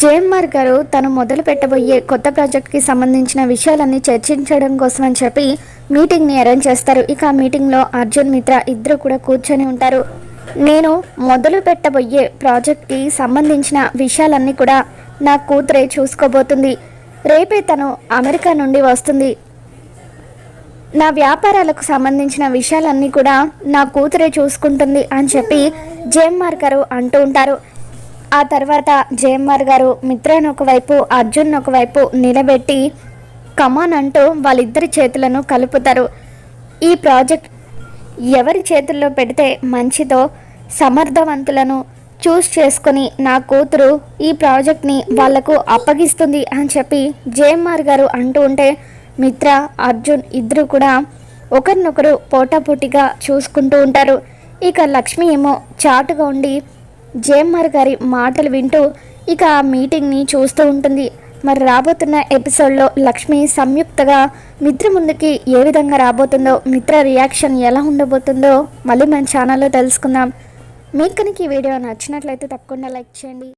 JMR గారు తను మొదలు పెట్టబోయే కొత్త ప్రాజెక్ట్కి సంబంధించిన విషయాలన్నీ చర్చించడం కోసం అని చెప్పి మీటింగ్ని అరేంజ్ చేస్తారు. ఇక ఆ మీటింగ్లో అర్జున్ మిత్ర ఇద్దరు కూడా కూర్చొని ఉంటారు. నేను మొదలు పెట్టబోయే ప్రాజెక్ట్కి సంబంధించిన విషయాలన్నీ కూడా నా కూతురే చూసుకోబోతుంది. రేపే తను అమెరికా నుండి వస్తుంది. నా వ్యాపారాలకు సంబంధించిన విషయాలన్నీ కూడా నా కూతురే చూసుకుంటుంది అని చెప్పి జేఎంఆర్ గారు అంటూ ఉంటారు. ఆ తర్వాత జేఎంఆర్ గారు మిత్రను ఒకవైపు అర్జున్ ఒకవైపు నిలబెట్టి కమాన్ అంటూ వాళ్ళిద్దరి చేతులను కలుపుతారు. ఈ ప్రాజెక్ట్ ఎవరి చేతుల్లో పెడితే మంచిదో సమర్థవంతులను చూస్ చేసుకొని నా కూతురు ఈ ప్రాజెక్ట్ని వాళ్ళకు అప్పగిస్తుంది అని చెప్పి జేఎంఆర్ గారు అంటూ ఉంటే మిత్ర అర్జున్ ఇద్దరు కూడా ఒకరినొకరు పోటాపోటీగా చూసుకుంటూ ఉంటారు. ఇక లక్ష్మి ఏమో చాటుగా ఉండి జేఎంఆర్ గారి మాటలు వింటూ ఇక ఆ మీటింగ్ని చూస్తూ ఉంటుంది. మరి రాబోతున్న ఎపిసోడ్లో లక్ష్మి సంయుక్తగా మిత్ర ముందుకి ఏ విధంగా రాబోతుందో మిత్ర రియాక్షన్ ఎలా ఉండబోతుందో మళ్ళీ మన ఛానల్లో తెలుసుకుందాం. మీకు కనుక ఈ వీడియో నచ్చినట్లయితే తప్పకుండా లైక్ చేయండి.